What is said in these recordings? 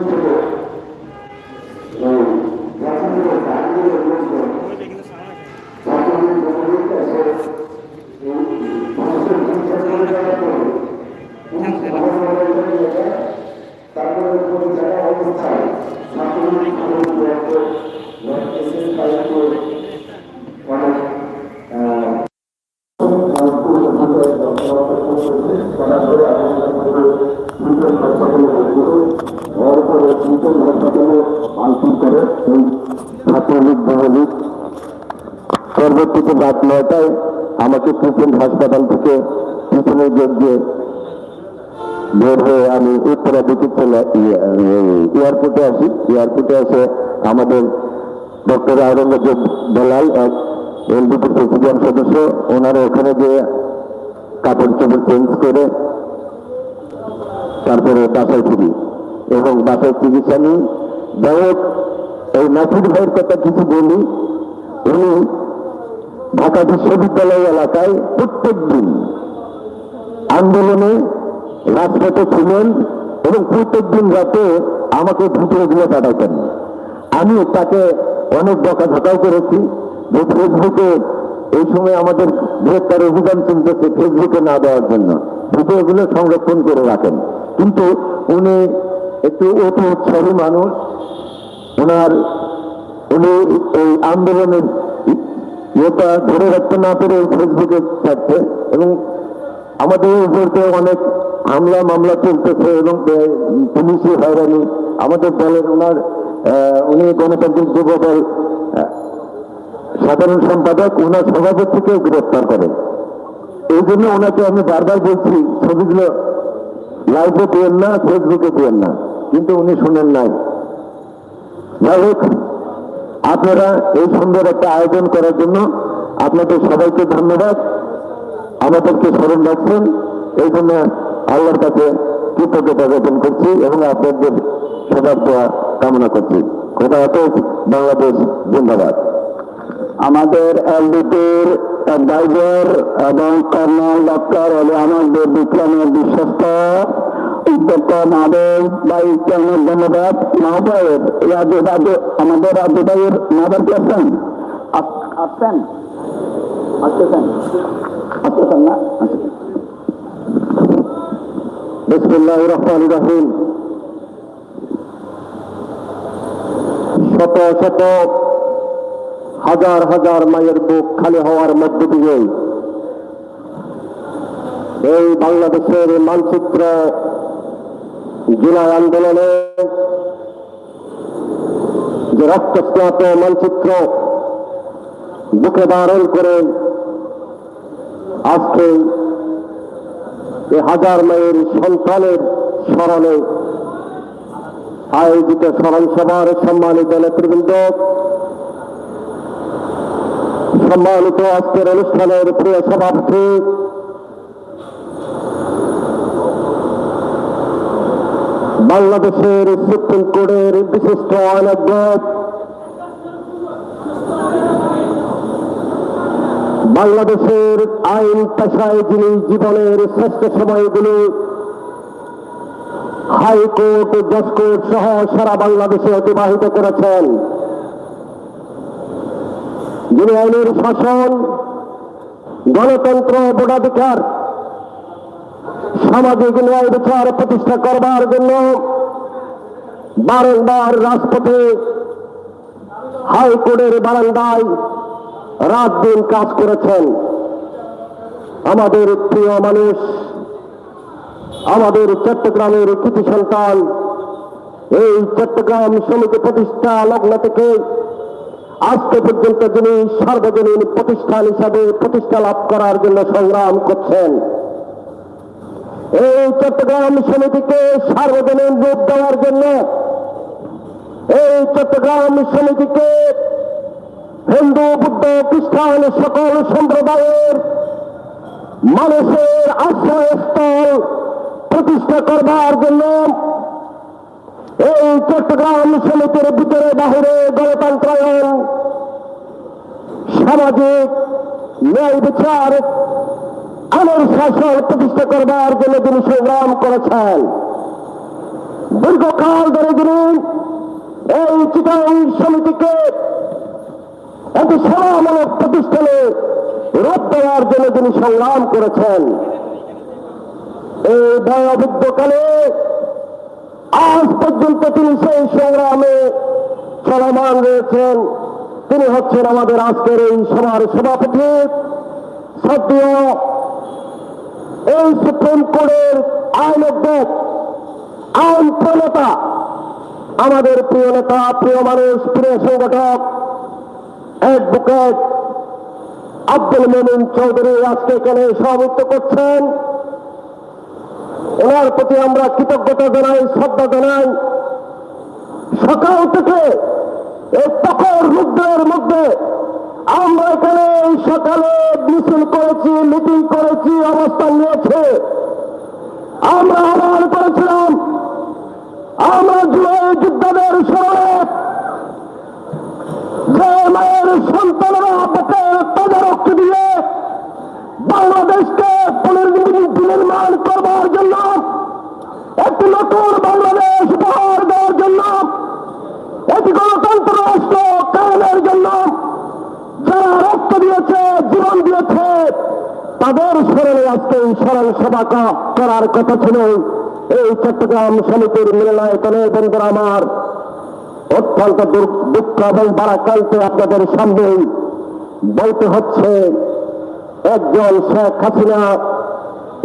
comfortable. এয়ারপোর্টে আসি এয়ারপোর্টে এসে আমাদের ডক্টর আওরঙ্গজেব দলাল, এক এলডিপির প্রেসিডিয়াম সদস্য। ওনারা ওখানে গিয়ে কাপড় চোপড় চেঞ্জ করে তারপরে বাসায় ফিরি। এবং বাসায় চিকিৎসা নিই। যাই হোক, এই নাসির ভাইয়ের কথা কিছু বলি। উনি ঢাকা বিশ্ববিদ্যালয় এলাকায় প্রত্যেক দিন আন্দোলনে রাজপথে ছিলেন। এবং প্রত্যেক দিন রাতে আমাকে ভিতরে দিনে কাটাইতেন আমি তাকে অনেক বকাঝকাও করেছি। যে ফেসবুকে এই সময় আমাদের গ্রেপ্তার অভিযান চলতেছে ফেসবুকে না দেওয়ার জন্য। ভিডিওগুলো সংরক্ষণ করে রাখেন। কিন্তু উনি একটু অতি উৎসাহী মানুষ। ওনার উনি এই আন্দোলনের ইয়ে- ইয়েটা ধরে রাখতে না পেরে ফেসবুকে ছাড়ছে এবং আমাদের উপরতে অনেক হামলা, মামলা চলতেছে এবং পুলিশের হয়রানি। আমাদের দলের ওনার উনি গণতান্ত্রিক যুব দল সাধারণ সম্পাদক, ওনার সভাপতিকেও গ্রেফতার করেন। এই জন্য ওনাকে আমি বারবার বলছি, ছবিগুলো লাইভে দিয়েন না, ফেসবুকে দিয়েন না, কিন্তু উনি শোনেন নাই। যাই হোক, আপনারা এই সুন্দর একটা আয়োজন করার জন্য আপনাদের সবাইকে ধন্যবাদ। আমাদেরকে স্মরণ রাখছেন। এই জন্য আল্লাহর কাছে কৃতজ্ঞতা জ্ঞাপন করছি এবং আপনাদের সবার দোয়া কামনা করছি। কথা বাংলাদেশ জিন্দাবাদ। আমাদের এলডিপির অ্যাডভাইজার এবং কর্নেল ডক্টর আলী আমাদের বিক্রমের বিশ্বস্ত উদ্যোক্তা মহাদেব ভাইকে অনেক ধন্যবাদ। আমাদের রাজু ভাইয়ের মহাদেব কি আছেন? আসছেন শত শত হাজার হাজার মায়ের বুক খালি হওয়ার মধ্য দিয়ে এই বাংলাদেশের মানচিত্র জুলাই আন্দোলনে যে রক্তস্নাত মানচিত্র বুকে ধারণ করে আজকে হাজার মায়ের সন্তানের স্মরণে আয়োজিত স্মরণ সভার সম্মানিত নেতৃবৃন্দ, সম্মানিত আজকের অনুষ্ঠানের প্রিয় সভাপতি, বাংলাদেশের সুপ্রিম কোর্টের বিশিষ্ট আইনজ্ঞ বাংলাদেশের আইন পেশায় যিনি জীবনের শ্রেষ্ঠ সময়গুলো হাইকোর্ট, জজকোর্ট সহ সারা বাংলাদেশে অতিবাহিত করেছেন, যিনি আইনের শাসন, গণতন্ত্র, ভোটাধিকার, সামাজিক ন্যায় বিচার প্রতিষ্ঠা করবার জন্য বারংবার রাজপথে হাইকোর্টের বারান্দায় রাত দিন কাজ করেছেন। আমাদের প্রিয় মানুষ, আমাদের চট্টগ্রামের কৃতি সন্তান, এই চট্টগ্রাম সমিতি প্রতিষ্ঠা লগ্ন থেকে আজকে পর্যন্ত যিনি সার্বজনীন প্রতিষ্ঠান হিসাবে প্রতিষ্ঠা লাভ করার জন্য সংগ্রাম করছেন, এই চট্টগ্রাম সমিতিকে সার্বজনীন রূপ দেওয়ার জন্য, এই চট্টগ্রাম সমিতিকে হিন্দু, বুদ্ধ, খ্রিস্টান সকল সম্প্রদায়ের মানুষের আশ্রয়স্থল প্রতিষ্ঠা করবার জন্য এই চট্টগ্রাম সমিতির ভিতরে বাহিরে গণতন্ত্রায়ন, সামাজিক ন্যায় বিচার আমার শাসন প্রতিষ্ঠা করবার জন্য তিনি সংগ্রাম করেছেন। দীর্ঘকাল ধরে তিনি এই চিটাং সমিতিকে একটি সেবামূলক প্রতিষ্ঠানে রূপ দেওয়ার জন্য তিনি সংগ্রাম করেছেন। এই দয়াবুদ্ধকালে আজ পর্যন্ত তিনি সেই সংগ্রামে চলমান রয়েছেন। তিনি হচ্ছেন আমাদের আজকের এই সভার সভাপতি সদ্য এই সুপ্রিম কোর্টের আইন অধ্যক্ষ আইন প্রণেতা আমাদের প্রিয় নেতা, প্রিয় মানুষ, প্রিয় সংগঠক অ্যাডভোকেট আব্দুল মোমিন চৌধুরী আজকে এখানে সভাপতিত্ব করছেন। ওনার প্রতি আমরা কৃতজ্ঞতা জানাই, শ্রদ্ধা জানাই। সকাল থেকে এই প্রখর রুদ্রের মধ্যে আমরা এখানে এই সকালে মিছিল করেছি, মিটিং করেছি অবস্থান নিয়েছে। আমরা আহ্বান করেছিলাম, আমরা জুলাই যোদ্ধাদের স্মরণে যে মায়ের সন্তানরা বুকের তাজা রক্ত দিয়ে বাংলাদেশকে পুনর্নির্মাণ করবার জন্য, একটি নতুন বাংলাদেশ উপহার দেওয়ার জন্য, একটি গণতন্ত্র রাষ্ট্র কায়নের জন্য যারা রক্ত দিয়েছে, জীবন দিয়েছে, তাদের স্মরণে আজকে এই স্মরণ সভা করার কথা ছিল। এই চট্টগ্রাম সমিতির মিলনায়তনে বন্ধুরা আমার অত্যন্ত দুঃখ এবং বারাক্রান্তে আপনাদের সামনে বলতে হচ্ছে একজন শেখ হাসিনা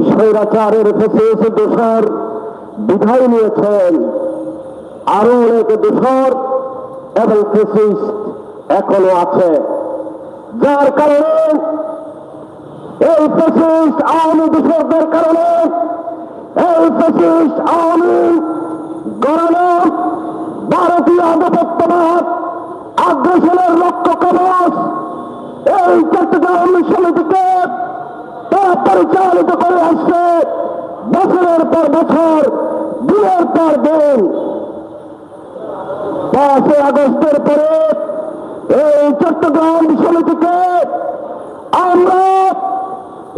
স্বৈরাচারের ফেসে দোষর বিধায় নিয়েছেন। আরও অনেক দোষর এবং ফেসিস এখনও আছে। যার কারণে এই ফেসিস্ট আওয়ামী দূষকদের কারণে এই ফেসিস্ট আওয়ামী গণনার ভারতীয় আধিপত্যবাদ, আগ্রাসনের লক্ষ্য কবচ, এই চট্টগ্রাম সমিতিকে পরিচালিত করে আসছে বছরের পর বছর, দিনের পর দিন। পাঁচই আগস্টের পরে এই চট্টগ্রাম সমিতিকে আমরা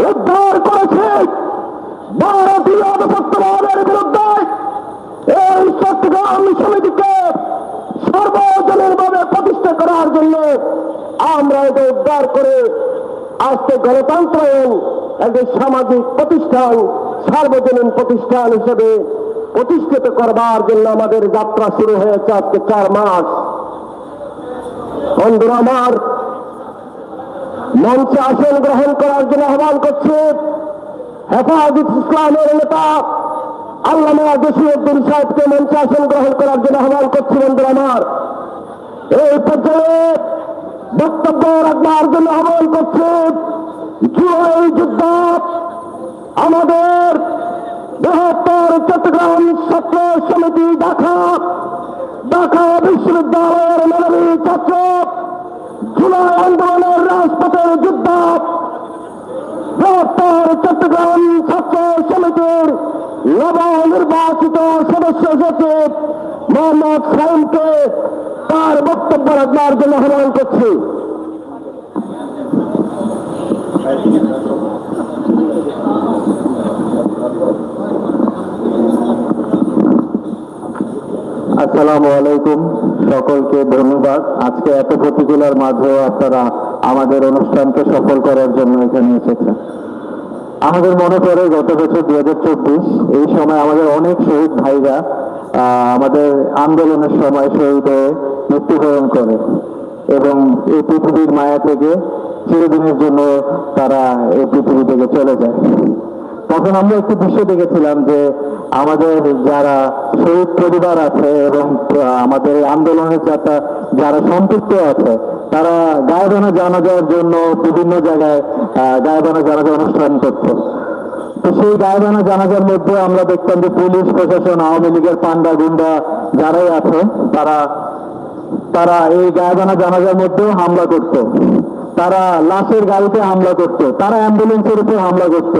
উদ্ধার করেছি ভারতীয় আধিপত্যবাদের বিরুদ্ধে এই চট্টগ্রাম সমিতিকে সর্বজনীন ভাবে প্রতিষ্ঠা করার জন্য আমরা উদ্ধার করে আজকে গণতন্ত্র একটি সামাজিক প্রতিষ্ঠান, সার্বজনীন প্রতিষ্ঠান হিসেবে প্রতিষ্ঠিত করবার জন্য আমাদের যাত্রা শুরু হয়েছে আজকে চার মাস। বন্ধুরা আমার, মঞ্চে আসন গ্রহণ করার জন্য আহ্বান করছে। হেফাজত ইসলামের নেতা আল্লামা জসিউদ্দিন সাহেবকে মঞ্চে আসন গ্রহণ করার জন্য আহ্বান করছি বন্ধুরা আমার। এই পর্যায়ে বক্তব্য রাখবার জন্য আহ্বান করছি। জুলাই যুদ্ধ আমাদের বৃহত্তর চট্টগ্রাম ছাত্র সমিতি ঢাকা। ঢাকা বিশ্ববিদ্যালয়ের মানবী ছাত্র। জুলাই আন্দোলনের রাজপথের যুদ্ধ বৃহত্তর চট্টগ্রাম ছাত্র সমিতির নবনির্বাচিত সদস্য সচিব মোহাম্মদ সাইমকে তার বক্তব্য রাখবার জন্য আহ্বান করছি। আসসালামু আলাইকুম, সকলকে ধন্যবাদ। আজকে এত প্রতিকূলার মাঝেও আপনারা আমাদের অনুষ্ঠানকে সফল করার জন্য এখানে এসেছেন। আমাদের মনে পড়ে গত বছর দু হাজার চব্বিশ, এই সময় আমাদের অনেক শহীদ ভাইরা আমাদের আন্দোলনের সময় শহীদ মৃত্যুবরণ করে এবং এই পৃথিবীর মায়া থেকে চিরদিনের জন্য তারা এই পৃথিবী থেকে চলে যায়। তখন আমরা একটি দৃশ্য দেখেছিলাম যে আমাদের যারা শহীদ পরিবার আছে এবং আমাদের আন্দোলনের যারা যারা সম্পৃক্ত আছে, তারা গায়বানা জানাজার জন্য বিভিন্ন জায়গায় গায়বানা জানাজা অনুষ্ঠান করতো। তো সেই গায়বানা জানাজার মধ্যে আমরা দেখতাম যে পুলিশ, প্রশাসন, আওয়ামী লীগের পান্ডা গুন্ডা যারাই আছে, তারা তারা এই গায়বানা জানাজার মধ্যেও হামলা করত। তারা লাশের গাড়িতে হামলা করত। তারা অ্যাম্বুলেন্সের উপর হামলা করত।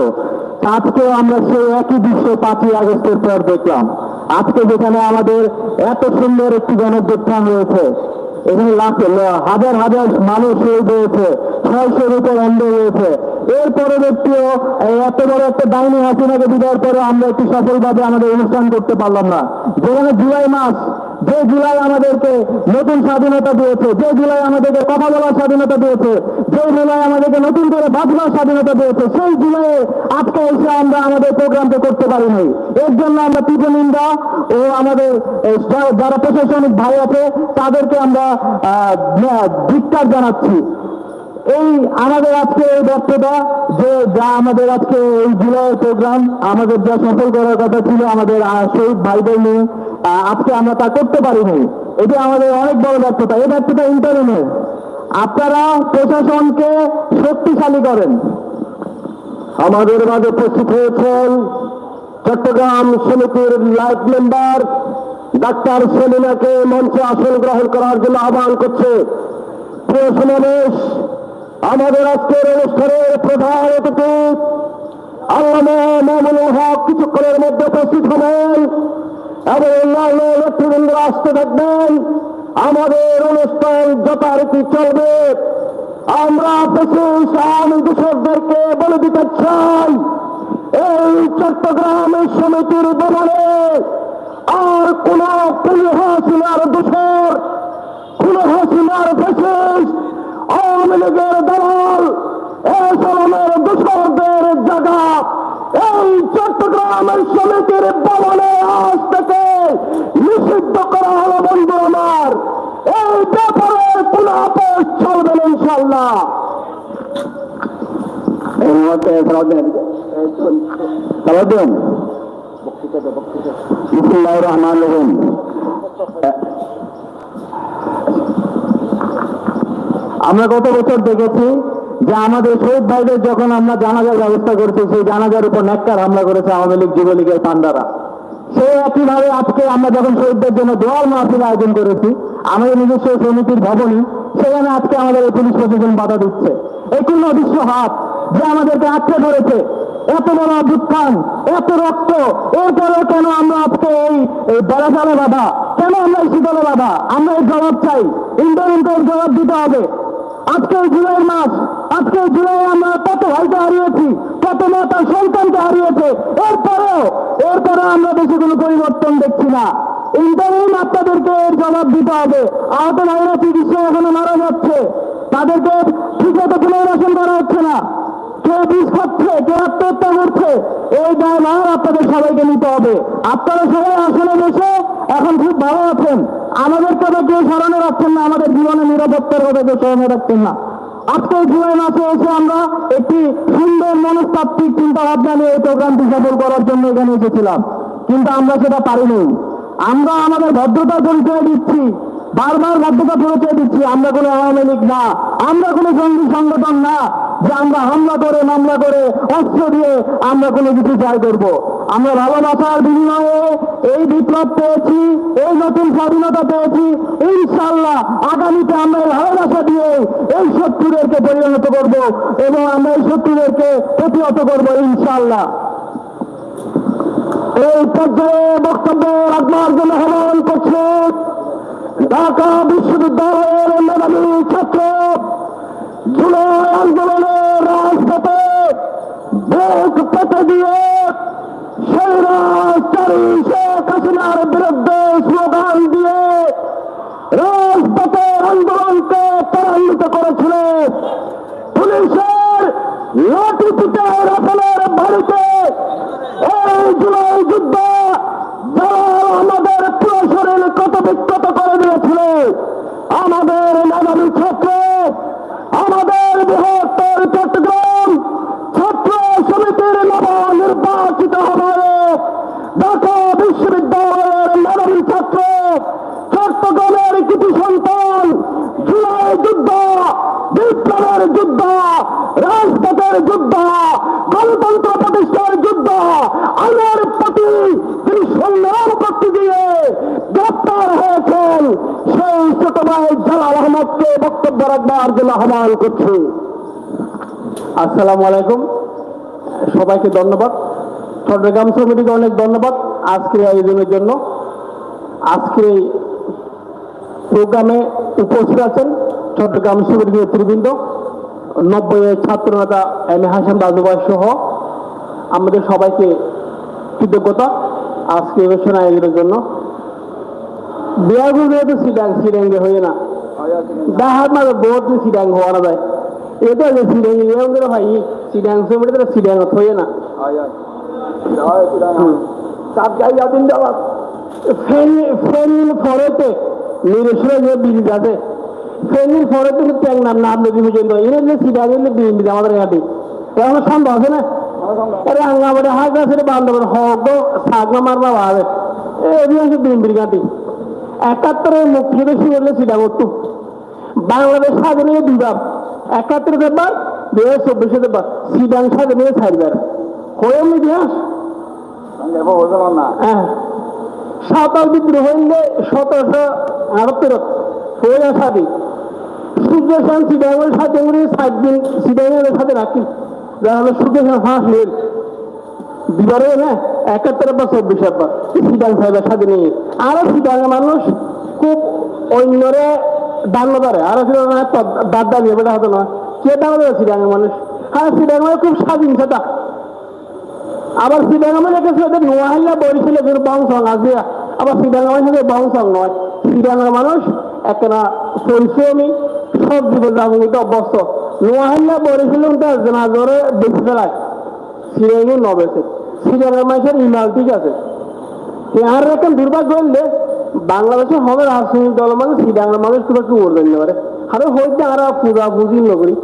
আজকেও আমরা সেই একই দৃশ্য পাঁচই আগস্টের পর দেখলাম। আজকে যেখানে আমাদের এত সুন্দর একটি গণবিজ্ঞান রয়েছে, এখানে লাখ, হাজার হাজার মানুষ শহীদ হয়েছে ছয়শোর উপর অন্ধ হয়েছে এর পরবর্তীও এত বড় একটা ডাইনি হাসিনাকে বিদায়ের পরে আমরা একটি সফলভাবে আমাদের অনুষ্ঠান করতে পারলাম না। যেখানে জুলাই মাস, যে জুলাই আমাদেরকে নতুন স্বাধীনতা দিয়েছে, যে জুলাই আমাদেরকে কথা বলার স্বাধীনতা দিয়েছে, যে জুলাই আমাদেরকে নতুন করে বাঁচবার স্বাধীনতা দিয়েছে, সেই জুলাই আজকে এসে আমরা আমাদের প্রোগ্রামটা করতে পারিনি। এর জন্য আমরা তীব্র নিন্দা ও আমাদের যারা প্রশাসনিক ভাই আছে, তাদেরকে আমরা ধিক্কার জানাচ্ছি। এই আমাদের আজকে এই বক্তব্য যে যা আমাদের আজকে এই জুলাইয়ের প্রোগ্রাম আমাদের যা সফল করার কথা ছিল আমাদের শহীদ ভাইদের নিয়ে আজকে আমরা তা করতে পারিনি। এটা আমাদের অনেক বড় ব্যর্থতা। এই ব্যর্থতা ইন্টারভিউ আপনারা প্রশাসনকে শক্তিশালী করেন। আমাদের মাঝে উপস্থিত হয়েছেন চট্টগ্রাম সমিতির লাইফ মেম্বার ডাক্তার সেলিনাকে মঞ্চে আসন গ্রহণ করার জন্য আহ্বান করছে। প্রিয় সমাবেশ আমাদের আজকের অনুষ্ঠানের প্রধান অতিথি মামুনুল হক কিছুক্ষণের মধ্যে উপস্থিত হবেন এবং অন্যান্য নেতৃবৃন্দ আসতে থাকবেন। আমাদের অনুষ্ঠান যথারীতি চলবে। আমরা বিশেষ আওয়ামী দূষকদেরকে বলে দিতে চাই, এই চট্টগ্রাম সমিতির বদলে আর কোন হাসিনার দূষর কোন হাসিনার বিশেষ আওয়ামী লীগের দল এই ধরনের দূষকদের জায়গা এই চট্টগ্রামের সমিতির ভবনে আজ থেকে নিষিদ্ধ করা হলো বন্ধু আমার। এই ব্যাপারে কোন আপোষ চলবে না ইনশাল্লাহ আমরা গত বছর দেখেছি যে আমাদের শহীদ ভাইদের যখন আমরা জানাজার ব্যবস্থা করছি, সেই জানাজার উপর নেককার হামলা করেছে আওয়ামী লীগ, যুবলীগের পান্ডারা সেই একইভাবে আজকে আমরা যখন শহীদদের জন্য দোয়াল মাহফিল আয়োজন করেছি, আমাদের নিজস্ব সমিতির ভবনে, সেখানে আজকে আমাদের এই পুলিশ প্রশাসন বাধা দিচ্ছে। এই কোন অদৃশ্য হাত যে আমাদেরকে আটকে ধরেছে। এত বড় অভ্যুত্থান, এত রক্ত, এরপরেও কেন আমরা আজকে এই বেড়াচালে বাধা? কেন আমরা এই শীতলে বাধা? আমরা এই জবাব চাই। ইন্টারনেটে এর জবাব দিতে হবে। আজকে জুলাই মাস আজকে জুলাই আমরা কত ভাইকে হারিয়েছি, কত মাতার সন্তানকে হারিয়েছে, এরপরেও এরপরে আমরা বেশি কোনো পরিবর্তন দেখছি না। ইন্টারনেট আপনাদেরকে এর জবাব দিতে হবে। আহত ভাইরা চিকিৎসা এখনও মারা যাচ্ছে। তাদেরকে ঠিক মতো পুনর্বাসন করা হচ্ছে না। কেউ বিষ খাচ্ছে, কেউ আত্মহত্যা করছে, এই দায় না আপনাদের সবাইকে নিতে হবে। আপনারা সবাই আসলে বসে এখন খুব ভালো আছেন। আমাদের তো কেউ স্মরণে রাখছেন না, আমাদের জীবনে নিরাপত্তার কথা কেউ স্মরণে রাখছেন না। আজকে এই জুলাই মাসে এসে আমরা একটি সুন্দর মনস্তাত্ত্বিক চিন্তা ভাবনা নিয়ে এই প্রোগ্রামটি সফল করার জন্য এখানে এসেছিলাম। কিন্তু আমরা সেটা পারিনি। আমরা আমাদের ভদ্রতা পরিচয় দিচ্ছি। বারবার ভদ্রতা পরিচয় দিচ্ছি। আমরা কোনো আওয়ামী লীগ না। আমরা কোনো জঙ্গি সংগঠন না যে আমরা হামলা করে, মামলা করে, অস্ত্র দিয়ে আমরা কোনো কিছু জয় করব। আমরা ভালোবাসার বিনিময়ে এই বিপ্লব পেয়েছি, এই নতুন স্বাধীনতা পেয়েছি। ইনশাল্লাহ আগামীতে আমরা এই ভালোবাসা দিয়ে এই শত্রুদেরকে পরিণত করব এবং আমরা এই শত্রুদেরকে প্রতিহত করব ইনশাল্লাহ এই পর্যায়ে বক্তব্য রাখবার জন্য আহ্বান করছে, ঢাকা বিশ্ববিদ্যালয়ের মেধাবী ছাত্র জুলাই আন্দোলনের রাজপথে বুক পেতে দিয়ে এই জুলাই যুদ্ধ আমাদের পুরো শরীর কত বিক্ষত করে দিয়েছিল আমাদের মেধাবী আমাদের বৃহত্তর চট্টগ্রাম ছাত্র সমিতির নব নির্বাচিত আহ্বায়ক ঢাকা বিশ্ববিদ্যালয়ের মেধাবী ছাত্র চট্টগ্রামের কিছু সন্তান জুলাই যুদ্ধ বিপ্লবের যুদ্ধ রাজপথের যুদ্ধ, গণতন্ত্র প্রতিষ্ঠার যুদ্ধ, আইনের প্রতি তিনি সংগ্রাম করতে গিয়ে গ্রেপ্তার হয়েছেন। সেই ছোট ভাই জালাল আহমদকে বক্তব্য রাখবার জন্য আহ্বান করছি। আসসালামু আলাইকুম। সবাইকে ধন্যবাদ। চট্টগ্রাম সমিতিকে অনেক ধন্যবাদ আজকের আয়োজনের জন্য। আজকে প্রোগ্রামে উপস্থিত আছেন চট্টগ্রাম সমিতির নেতৃবৃন্দ। নব্বই ছাত্র নেতা এম এ হাসান রাজুবাই সহ আমাদের সবাইকে কৃতজ্ঞতা আজকে অনুষ্ঠান আয়োজনের জন্য। তো সিডাং সিডাঙ্গে হয়ে না। ডাহার মাঝে বহুত সিডাং হওয়া না যায়। এটা যে সিডাং ভাই সিডাং সমিতি তো সিডাং হয়ে না। চাপ যাই যাবেন নিরেশ্বরে যে ব্রিজ আছে ফেনিল ফরেতে ট্যাং নাম নাম নদী পর্যন্ত এনে যে সিডাং এলে ব্রিজ আমাদের এখানে এখন সম্ভব আছে না? আরে আঙ্গামারে হাজ আছে বান্ধবের হক সাগ মারবা ভাবে অধিকাংশ বিএনপির গাঁটি একাত্তরের মুক্তিযুদ্ধ শিবিরে সিডা করতো বাংলাদেশ স্বাধীনে দুবার একাত্তর দেবার দুই হাজার চব্বিশে সিডাং স্বাধীনে হয়ে ইতিহাস? হ্যাঁ। সাঁওতাল বিদ্রোহ হইলে সতেরোশো আটাত্তর হয়ে সাথে সূর্য সেন সিডাঙ্গের সাথে করে সাত দিন সিডাঙ্গের সাথে রাখি। যা হলো সূর্য সেন ফাঁস নেই দিবারে না, একাত্তর বা চব্বিশ বা সিডাং সাহেবের সাথে নিয়ে। আরও মানুষ খুব অন্যরে ধরে। আরও ছিল না দাঁত দাঁড়িয়ে বেটা হতো না কে দাঁড়া দেবে মানুষ? হ্যাঁ সিডাঙ্গের খুব স্বাধীন সেটা। আবার সিডাঙ্গামের কাছে ওদের নোয়াহাল্লা বরিশাল এদের বংশং আছে আবার সাথে বংশং নয়। সিডাঙ্গার মানুষ একটা পরিশ্রমী সব জীবন যাপনিত অভ্যস্ত। নোয়াহাল্লা বরিশাল উঠে জনাজরে বেশি ফেলায়। সিডাঙ্গে নবেছে সিডাঙ্গার মানুষের ইমাল ঠিক আছে। আর রকম দুর্ভাগ্য হলে বাংলাদেশে হবে রাজনৈতিক দল মানে সিডাঙ্গার মানুষ খুব একটু উড়বেন পারে আরে হইতে আর পূজা নগরী।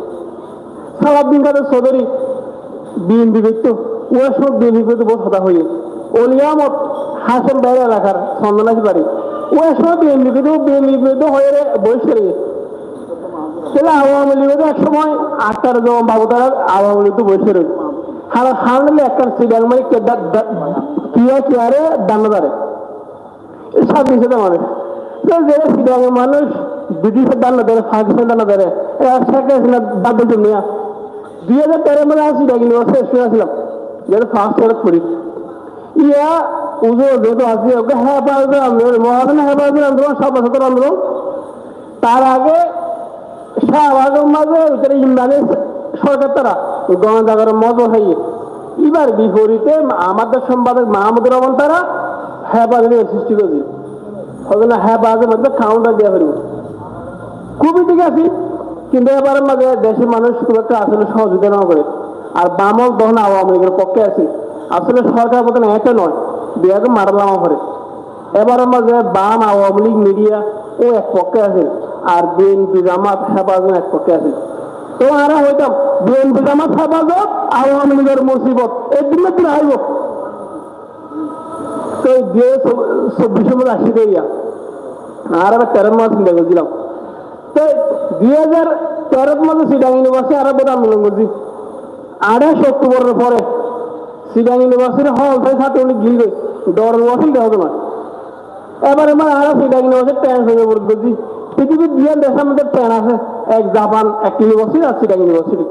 সারাদিন কাদের সদরি বিএনপি ব্যক্তি। ওরা সব বিএনপি ব্যক্তি বহুত হতা হয়ে অলিয়ামত হাসেন বাইরে এলাকার সন্ধানাসি বাড়ি। ওরা সব বিএনপি ব্যক্তি বিএনপি ব্যক্তি হয়ে বৈশ করে তাহলে আওয়ামী লীগের এক সময় আটটার যখন বাবু তারা আওয়ামী লীগ তো বসে রয়েছে হার হারলে একটা সিডাং মানে কিয়া চেয়ারে দান্নাদারে সব বিষয়টা মানুষ তো মানুষ ব্রিটিশের দান্না ধরে এরা শেখ হাসিনা বাদ দিতে নিয়ে দুই হাজার তেরো আমি সিডাং ইউনিভার্সিটি স্টুডেন্ট ছিলাম যেটা ফার্স্ট ইয়ার করি ইয়া উজো যেহেতু আছে ওকে হ্যাঁ পারবে আন্দোলন মহাজন হ্যাঁ পারবে আন্দোলন, সব আন্দোলন। তার আগে শাহবাগের মাঝে ভিতরে ইমরানের সরকার তারা গণজাগর মজ হয়ে এবার বিপরীতে আমাদের সম্পাদক মাহমুদুর রহমান তারা হেফাজতের সৃষ্টি করেছে। ওগুলো হেফাজতের মধ্যে কাউন্টার দেওয়া পারব খুবই ঠিক আছে, কিন্তু এবার মাঝে দেশের মানুষ খুব একটা আসলে সহযোগিতা না করে। আর বামল তখন আওয়ামী লীগের পক্ষে আছে। আসলে সরকার মতন এটা নয় বিয়াকে মারলামা করে। এবারের মাঝে বাম আওয়ামী লীগ মিডিয়া ও এক পক্ষে আছে। আর বিএনপি জামাত হেফাজত এক পক্ষে আছে তো হইতাম বিএনপি জামাত হেফাজত, আওয়ামী লীগের মুসিবত। এই দিনে তুই আইব তো যে চব্বিশের মধ্যে আসি দিয়া আর তেরো মাস তো দুই হাজার তেরোর মধ্যে সিডাং ইউনিভার্সিটি আর বোধ আন্দোলন করছি। আড়াইশ অক্টোবরের পরে সিডাং ইউনিভার্সিটি হল থেকে ছাত্রলীগ গিলবে ডর হতো না এবার আমার আরও সিডাং ইউনিভার্সিটি করছি পৃথিবীর দুই দেশের মধ্যে ট্রেন আছে, এক জাপান, এক ইউনিভার্সিটি আর সিডাং ইউনিভার্সিটি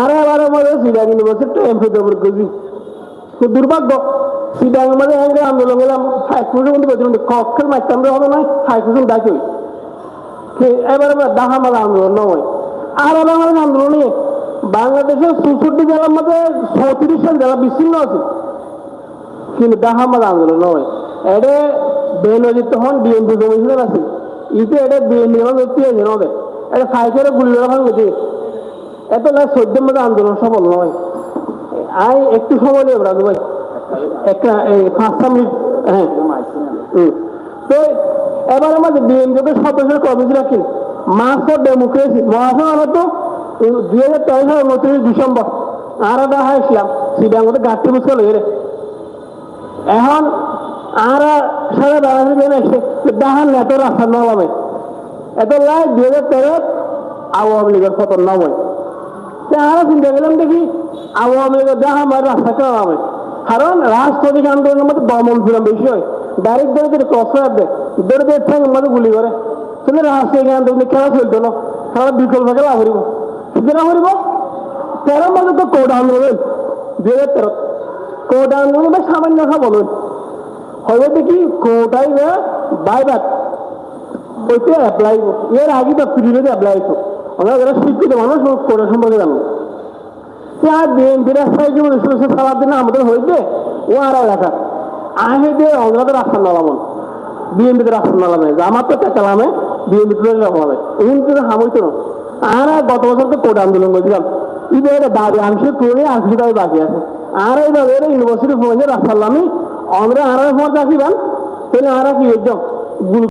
আর এবার আমাদের সিডাং ইউনিভার্সিটি ট্রেন পড়ে করছি খুব দুর্ভাগ্য সিডাং মানে এঙ্গে আন্দোলন গেলাম পার্সেন্ট মধ্যে বেতন কক্ষের মাইতাম হবে না পার্সেন্ট ডাকি এবার এবার দেখা মালা আন্দোলন নয় আর বাংলাদেশ আন্দোলনে বাংলাদেশের চৌষট্টি জেলার মধ্যে ছত্রিশটা জেলা বিচ্ছিন্ন আছে। কিন্তু দেখা মালা আন্দোলন নয় এটা বেনজিত তখন বিএনপি কমিশনার আছে ইতে এটা বিএনপি আমার ব্যক্তি আছে নবে এটা ফাইকের গুলি রাখান গেছে এত লাগে চোদ্দের মধ্যে আন্দোলন সফল নয় আই, একটু সময় নেব রাজু ভাই। একটা এই, পাঁচটা মিনিট হ্যাঁ। তো এবার আমাদের বিএনপিকে সদস্যের কর্মসূচি রাখেন মাস ফর ডেমোক্রেসি মহাসন আমরা তো দুই হাজার তেরো সালের উনত্রিশ ডিসেম্বর আর একটা হাসলাম সিডার গাছটি মুসকাল হয়ে এখন আর লীগের পতন নয় আমরা চিন্তা করলাম দেখি আওয়ামী লীগের দেখা আমার রাস্তা নামে কারণ রাজনৈতিক আন্দোলনের মধ্যে দমন ছিলাম বেশি হয়। ডাইরেক্ট ধরে করে দেয় ধরে ধরে মধ্যে গুলি করে। তাহলে রাজনৈতিক আন্দোলন খেলা চলতো না। খেলা বিকল্প খেলা করিব কেন করিব তেরো মধ্যে তো কোর্ট আন্দোলন দুই হাজার তেরো। কোর্ট আন্দোলন সামান্য কথা বলুন। হবে দেখি কোর্টাই বাইবাক ওইটা অ্যাপ্লাই এর আগে তো পিরিয়ডে অ্যাপ্লাই করতো আমরা যারা শিক্ষিত মানুষ কোর্ট সম্পর্কে জানো। আর বিএনপি রাস্তায় যে রিসোর্সে খারাপ দিন আমাদের হইবে ও আর এলাকা আহে দিয়ে অগ্রাতে রাস্তা নালামন বিএনপিতে রাস্তা নালামে আমার তো কালামে বিএনপি তুলে নালামে এই কিন্তু হামইতো না। আর গত বছর তো কোর্ট আন্দোলন করেছিলাম। ইবে দাবি আংশিক করে আংশিক বাকি আছে। আর এইভাবে ইউনিভার্সিটি ফোনে রাস্তা নামি আমরা আর ফোন রাখিবেন তাহলে আর কি একদম